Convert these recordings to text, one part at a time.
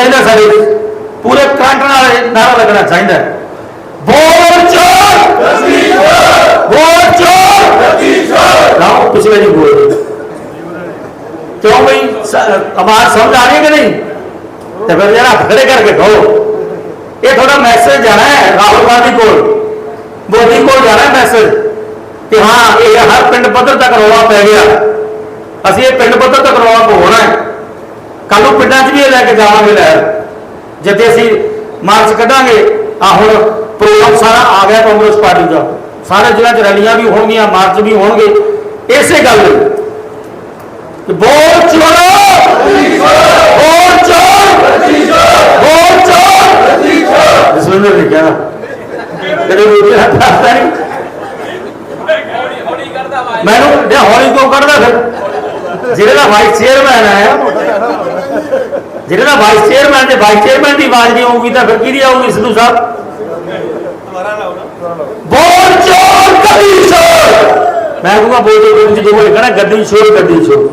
ਚਾਹੀਦਾ ਸਾਡੇ ਪੂਰੇ ਕਰੰਟ ਨਾਲ ਇਹ ਨਾਰਾ ਲੱਗਣਾ ਚਾਹੀਦਾ ਹੈ। ਵੋਟ ਚੋਰ! ਵੋਟ ਚੋਰ! ਲਾਓ ਪਿਛਲੇ ਜੀ ਬੋਲ ਕਿਉਂ ਬਈ? ਆਵਾਜ਼ ਸਮਝ ਆ ਰਹੀ ਕਿ ਨਹੀਂ? ਤੇ ਫਿਰ ਜਰਾ ਖੜੇ ਕਰਕੇ ਕਹੋ। ਇਹ ਤੁਹਾਡਾ ਮੈਸੇਜ ਜਾਣਾ ਹੈ ਰਾਹੁਲ ਗਾਂਧੀ ਕੋਲ। ਮੋਦੀ ਕੋਲ ਜਾਣਾ ਹੈ ਮੈਸੇਜ ਕਿ ਹਾਂ, ਇਹ ਹਰ ਪਿੰਡ ਪੱਧਰ ਤੱਕ ਰੌਲਾ ਪੈ ਗਿਆ। ਅਸੀਂ ਇਹ ਪਿੰਡ ਪੱਧਰ ਤੱਕ ਰੌਲਾ ਪਵਾਉਣਾ ਹੈ। ਕੱਲ ਨੂੰ ਪਿੰਡਾਂ 'ਚ ਵੀ ਇਹ ਲੈ ਕੇ ਜਾਵਾਂਗੇ ਲੈ। ਜਿੱਥੇ ਅਸੀਂ ਮਾਰਚ ਕੱਢਾਂਗੇ ਆ ਹੁਣ ਪ੍ਰੋਗਰਾਮ ਸਾਰਾ ਆ ਗਿਆ ਕਾਂਗਰਸ ਪਾਰਟੀ ਦਾ। ਸਾਰੇ ਜ਼ਿਲ੍ਹਿਆਂ 'ਚ ਰੈਲੀਆਂ ਵੀ ਹੋਣਗੀਆਂ ਮਾਰਚ ਵੀ ਹੋਣਗੇ। ਇਸੇ ਗੱਲ ਲਈ ਕਿ ਵੋਟ ਚੋਰੋ ਵੋਟ ਚੋਰ ਵੋਟ ਚੋਰ ਜਸਵਿੰਦਰ ਨੇ ਕਿਹਾ ਤੇਰੇ ਮੂਹਰੇ ਹੱਥ ਆਸਤਾ ਨਹੀਂ ਮੈਨੂੰ ਜੇ ਹੌਲੀ ਕਿਉਂ ਕੱਢਦਾ ਫਿਰ? ਜਿਹੜੇ ਦਾ ਵਾਈਸ ਚੇਅਰਮੈਨ ਹੈ ਜਿਹੜੇ ਦਾ ਵਾਈਸ ਚੇਅਰਮੈਨ ਤੇ ਵਾਈਸ ਚੇਅਰਮੈਨ ਦੀ ਆਵਾਜ਼ ਨਹੀਂ ਆਊਗੀ ਤਾਂ ਫਿਰ ਕਿਹਦੀ ਆਊਗੀ ਸਿੱਧੂ ਸਾਹਿਬ? ਬੋਲ ਚੋਰ ਗੱਡੀ ਚੋਰ। ਮੈਂ ਕਹੂੰਗਾ ਬੋਲ ਚੋਰ ਗੱਡੀ ਚੋਰ ਬੋਲੇ ਕਹਣਾ ਗੱਡੀ ਚੋਰ ਗੱਡੀ ਚੋਰ।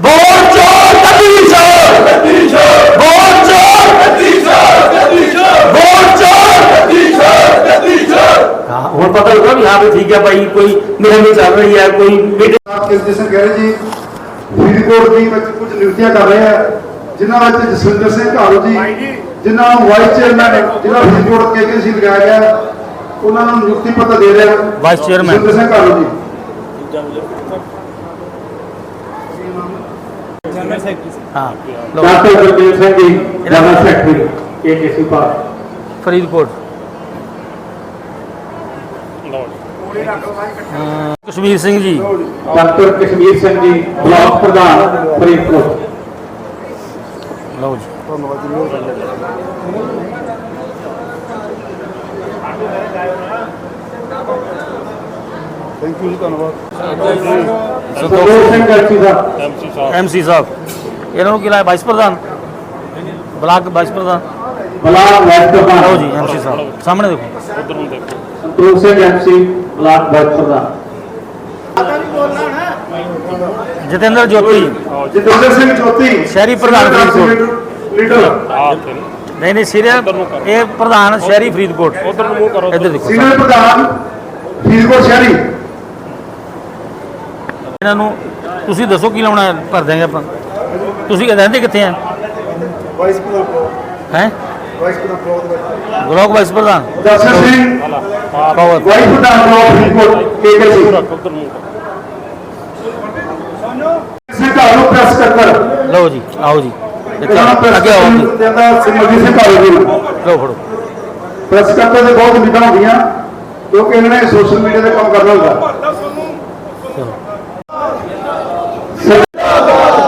ਬੋਲ ਚੋਰ ਗੱਡੀ ਚੋਰ। ਗੱਡੀ ਚੋਰ ਬੋਲ ਚੋਰ ਗੱਡੀ ਚੋਰ ਗੱਡੀ ਚੋਰ। ਬੋਲ ਚੋਰ। ਗੱਡੀ ਚੋਰ ਗੱਡੀ ਚੋਰ। ਹਾਂ ਹੁਣ ਪਤਾ ਲੱਗਾ ਵੀ ਹਾਂ ਵੀ ਠੀਕ ਹੈ ਭਾਈ ਕੋਈ ਮੁਹਿੰਮ ਚੱਲ ਰਹੀ ਹੈ ਕੋਈ ਮੀਟਿੰਗ ਕਿਸ ਜਸ਼ਨ ਕਹਿ ਰਹੇ ਜੀ? ਫਰੀਦਕੋਟ ਦੀ ਵਿੱਚ ਕੁਝ ਨਿਯੁਕਤੀਆਂ ਕਰ ਰਹੇ ਆ। ਜਿਨ੍ਹਾਂ ਵਿੱਚ ਜਸਵਿੰਦਰ ਸਿੰਘ ਘਾਲੂ ਜੀ ਜਿਨ੍ਹਾਂ ਨੂੰ ਵਾਈਸ ਚੇਅਰਮੈਨ ਜ਼ਿਲ੍ਹਾ ਫਰੀਦਕੋਟ ਕੇ ਕੇ ਸੀ ਲਗਾਇਆ ਗਿਆ ਉਹਨਾਂ ਨੂੰ ਨਿਯੁਕਤੀ ਪੱਤਰ ਦੇ ਰਹੇ ਵਾਈਸ ਚੇਅਰਮੈਨ। ਜਸਵਿੰਦਰ ਸਿੰਘ ਘਾਲੂ ਜੀ। ਹਾਂ doctor Gurdev Singh ji general secretary ਕੇਕੇਸੀ ਪਾਰ ਫਰੀਦਕੋਟ। ਕਸ਼ਮੀਰ ਸਿੰਘ ਜੀ। ਡਾਕਟਰ ਕਸ਼ਮੀਰ ਸਿੰਘ ਜੀ ਬਲਾਕ ਪ੍ਰਧਾਨ ਫਰੀਦਕੋਟ। ਲਓ ਜੀ ਥੈਂਕ ਯੂ ਧੰਨਵਾਦ। ਸੰਤੋਖ ਸਿੰਘ ਗਲਤੀ ਦਾ ਐਮਸੀ ਸਾਹਿਬ। ਇਹਨਾਂ ਨੂੰ ਕੀ ਲਾਇਆ? ਵਾਈਸ ਪ੍ਰਧਾਨ ਬਲਾਕ ਵਾਈਸ ਪ੍ਰਧਾਨ ਬਲਾਕ ਲਓ ਪ੍ਰਧਾਨ ਜੀ ਐਮਸੀ ਸਾਹਿਬ। ਸਾਹਮਣੇ ਦੇਖੋ। Santokh Singh MC block west ਪ੍ਰਧਾਨ ਜਤਿੰਦਰ ਜੋਤੀ। ਜਤਿੰਦਰ ਸਿੰਘ ਜੋਤੀ। ਸ਼ਹਿਰੀ ਪ੍ਰਧਾਨ ਫਰੀਦਕੋਟ। ਲੀਡਰ ਨਹੀਂ ਨਹੀਂ ਸੀਨੀਅਰ ਇਹ ਪ੍ਰਧਾਨ ਸ਼ਹਿਰੀ ਫਰੀਦਕੋਟ। ਉਧਰ ਨੂੰ ਮੂੰਹ ਕਰੋ ਇੱਧਰ ਦੇਖੋ। ਸੀਨੀਅਰ ਪ੍ਰਧਾਨ ਫਰੀਦਕੋਟ ਸ਼ਹਿਰੀ। ਇਹਨਾਂ ਨੂੰ ਤੁਸੀਂ ਦੱਸੋ ਕੀ ਲਾਉਣਾ? ਭਰ ਦਿਆਂਗੇ ਆਪਾਂ। ਤੁਸੀਂ ਰਹਿੰਦੇ ਕਿੱਥੇ ਆ? ਵਾਈਸ ਪ੍ਰਧਾਨ ਹੈ? ਵਾਈਸ ਪ੍ਰਧਾਨ ਬਲਾਕ ਵਾਈਸ ਪ੍ਰਧਾਨ ਦਰਸ਼ਨ ਸਿੰਘ। ਵਾਈਸ ਪ੍ਰਧਾਨ block Faridkot K K C Singh press ਲਓ ਜੀ ਆਓ ਜੀ। ਇੱਥੇ ਅੱਗੇ ਆਓ। ਜ਼ਿਆਦਾ ਸਿਮਰਜੀਤ ਸਿੰਘ ਘਾਲੂ ਜੀ। ਲਓ ਫੜੋ। ਪ੍ਰੈਸ ਸਕੱਤਰ ਦੇ ਬਹੁਤ ਉਮੀਦਾਂ ਹੁੰਦੀਆਂ ਕਿਉਂਕਿ ਇਹਨਾਂ ਨੇ ਸੋਸ਼ਲ ਮੀਡੀਆ ਤੇ ਕੰਮ ਕਰਨਾ ਹੁੰਦਾ।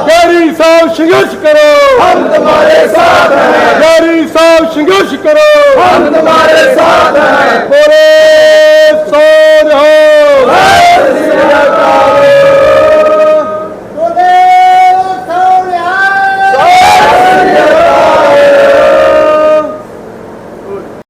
ਜਾਰੀ ਸਾਹਿਬ ਸੰਘਰਸ਼ ਕਰੋ। ਹਮ ਤੁਹਾਡੇ ਸਾਥ ਹੈ। ਜਾਰੀ ਸਾਹਿਬ ਸੰਘਰਸ਼ ਕਰੋ। ਹਮ